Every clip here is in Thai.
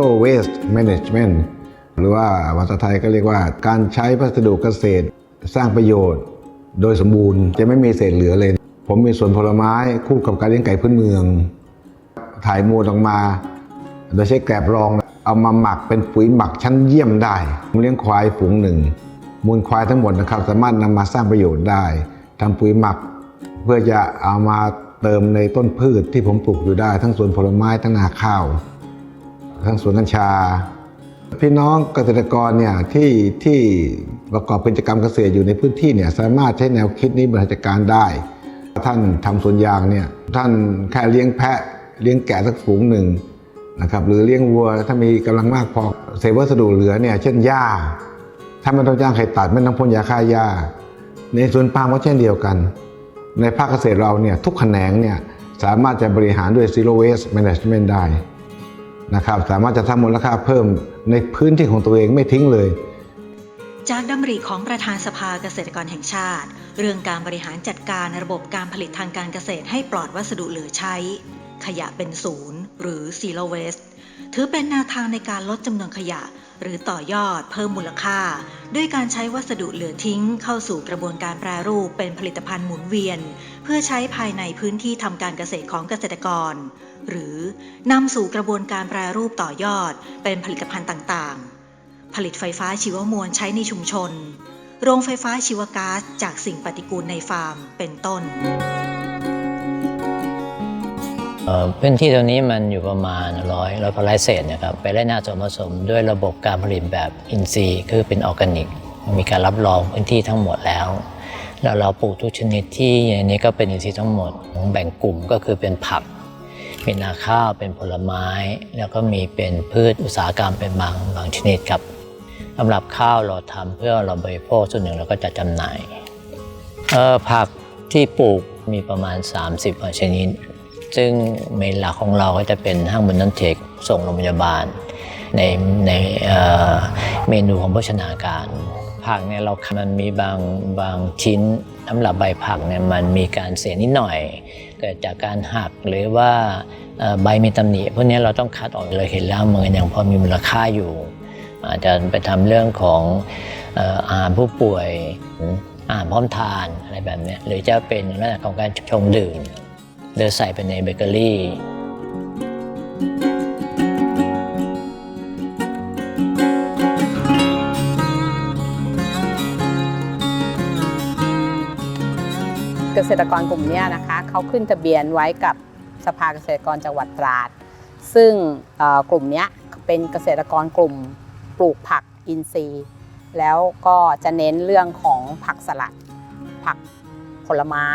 zero waste management หรือว่าภาษาไทยก็เรียกว่าการใช้วัสดุเกษตรสร้างประโยชน์ โดยสมบูรณ์จะไม่มีเศษเหลือเลย ผมมีสวนผลไม้คู่กับการเลี้ยงไก่พื้นเมือง ถ่ายมูลออกมา โดยใช้แกลบรอง เอามาหมักเป็นปุ๋ยหมักชั้นเยี่ยมได้ผมเลี้ยงควายฝูงหนึ่ง มูลควายทั้งหมดนะครับสามารถนำมาสร้างประโยชน์ได้ทำปุ๋ยหมัก เพื่อจะเอามาเติมในต้นพืชที่ผมปลูกอยู่ได้ ทั้งสวนผลไม้ทั้งนาข้าว ทั้งสวนกัญชา พี่น้องเกษตรกรเนี่ยที่ที่ประกอบกิจกรรมเกษตรอยู่ในพื้นที่เนี่ยสามารถใช้แนวคิดนี้บริหารจัดการได้ ท่านทำสวนยางเนี่ยท่านแค่เลี้ยงแพะเลี้ยงแกะสักฝูงหนึ่งนะครับหรือเลี้ยงวัวถ้ามีกำลังมากพอเศษวัสดุเหลือเนี่ยเช่นหญ้า ถ้าไม่ต้องจ้างใครตัดไม่ต้องพ่นยาฆ่าหญ้า ในสวนปาล์มก็เช่นเดียวกัน ในภาคเกษตรเราเนี่ยทุกแขนงเนี่ยสามารถจะบริหารด้วย zero waste management ได้ นะครับ สามารถจะทำมูลค่าเพิ่มในพื้นที่ของตัวเองไม่ทิ้งเลย จากดำริของประธานสภาเกษตรกรแห่งชาติ เรื่องการบริหารจัดการระบบการผลิตทางการเกษตรให้ปลอดวัสดุเหลือใช้ ขยะเป็นศูนย์ หรือ zero waste ถือเป็นแนวทางในการลดจำนวนขยะ หรือต่อยอดเพิ่มมูลค่า ด้วยการใช้วัสดุเหลือทิ้ง เข้าสู่กระบวนการแปรรูปเป็นผลิตภัณฑ์หมุนเวียน เพื่อใช้ภายในพื้นที่ทำการเกษตรของเกษตรกร หรือนำสู่กระบวนการแปรรูปต่อยอด เป็นผลิตภัณฑ์ต่างๆ ผลิตไฟฟ้าชีวมวลใช้ในชุมชน โรงไฟฟ้าชีวก๊าซจากสิ่งปฏิกูลในฟาร์ม เป็นต้น พื้นที่ตรงนี้มันอยู่ประมาณร้อยร้อยกว่าไร่เศษนะครับไปได้หน้าส่วนผสมด้วยระบบการผลิตแบบอินทรีย์คือเป็นออร์แกนิก มีการรับรองพื้นที่ทั้งหมดแล้ว แล้วเราปลูกทุกชนิดที่ในนี้ก็เป็นอินทรีย์ทั้งหมดแบ่งกลุ่มก็คือเป็นผัก เป็นนาข้าวเป็นผลไม้ แล้วก็มีเป็นพืชอุตสาหกรรมเป็นบางบางชนิดครับสำหรับข้าวเราทำเพื่อเราบริโภคส่วนหนึ่งเราก็จะจำหน่ายผักที่ปลูกมีประมาณ 30กว่าชนิด ซึ่งเมนหลักของเราก็จะเป็นห้างบนนันเทคส่งโรงพยาบาล ในในเมนูของโภชนาการผักเนี่ยเรามันมีบางบางชิ้นสำหรับใบผักเนี่ยมันมีการเสียนิดหน่อย เกิดจากการหักหรือว่าใบมีตำหนิพวกนี้เราต้องคัดออกเลยเห็นแล้วมันยังพอมีมูลค่าอยู่ อาจจะไปทำเรื่องของอาหารผู้ป่วยอาหารพร้อมทานอะไรแบบนี้หรือจะเป็นลักษณะของการชงดื่ม หรือใส่ไปในเบเกอรี่เกษตรกรกลุ่มนี้นะคะเขาขึ้นทะเบียนไว้กับสภาเกษตรกรจังหวัดตราด ซึ่งกลุ่มนี้เป็นเกษตรกรกลุ่มปลูกผักอินทรีย์ แล้วก็จะเน้นเรื่องของผักสลัดผัก ผลไม้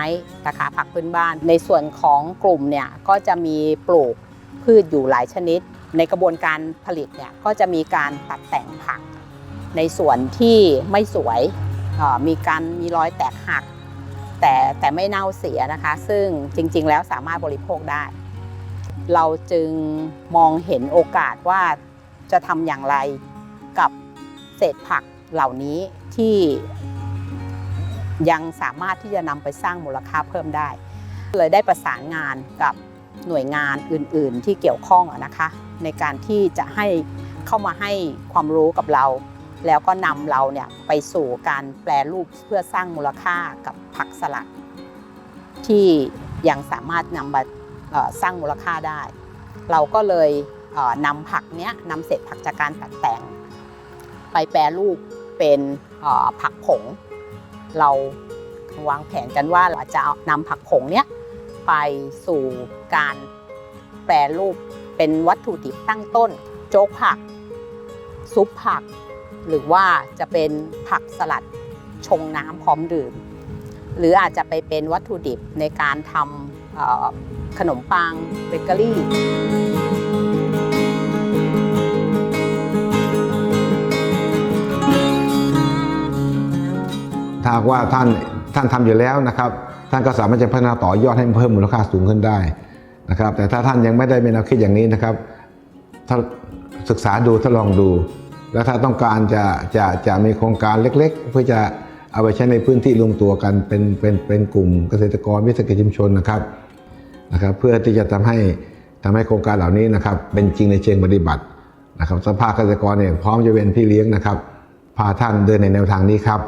นะคะผักพื้นบ้าน ในส่วนของกลุ่มเนี่ยก็จะมีปลูกพืชอยู่หลายชนิด ในกระบวนการผลิตเนี่ยก็จะมีการตัดแต่งผัก ในส่วนที่ไม่สวยมีการมีรอยแตกหัก แต่แต่ไม่เน่าเสียนะคะ ซึ่งจริง ๆ แล้วสามารถบริโภคได้ เราจึงมองเห็นโอกาสว่าจะทำอย่างไรกับเศษผักเหล่านี้ที่ ยังสามารถที่จะนำไปสร้างมูลค่าเพิ่มได้ เลยได้ประสานงานกับหน่วยงานอื่น ๆ ที่เกี่ยวข้องนะคะ ในการที่จะให้เข้ามาให้ความรู้กับเรา แล้วก็นำเราเนี่ยไปสู่การแปลรูปเพื่อสร้างมูลค่ากับผักสลัดที่ยังสามารถนำมาสร้างมูลค่าได้ เราก็เลยเนำผักเนี้ยนำเศษผักจากการตัดแต่ง ไปแปรรูปเป็นผักผง เราวางแผนกันว่าเราจะเอานำผักผงเนี้ยไปสู่การแปรรูปเป็นวัตถุดิบตั้งต้น โจ๊กผัก ซุปผัก หรือว่าจะเป็นผักสลัดชงน้ำพร้อมดื่ม หรืออาจจะไปเป็นวัตถุดิบในการทำขนมปังเบเกอรี่ ถ้าว่าท่านท่านทำอยู่แล้วนะครับ ท่านก็สามารถจะพัฒนาต่อยอดให้เพิ่มมูลค่าสูงขึ้นได้นะครับ แต่ถ้าท่านยังไม่ได้มีแนวคิดอย่างนี้นะครับถ้าศึกษาดูทดลองดู แล้วถ้าต้องการจะจะจะมีโครงการเล็ก ๆ เพื่อจะเอาไปใช้ในพื้นที่รวมตัวกันเป็นเป็นเป็นกลุ่มเกษตรกรวิสาหกิจชุมชนนะครับนะครับ เพื่อที่จะทำให้ทำให้โครงการเหล่านี้นะครับ เป็นจริงในเชิงปฏิบัตินะครับสภาเกษตรกรเนี่ยพร้อมจะเป็นพี่เลี้ยงนะครับ พาท่านเดินในแนวทางนี้ครับ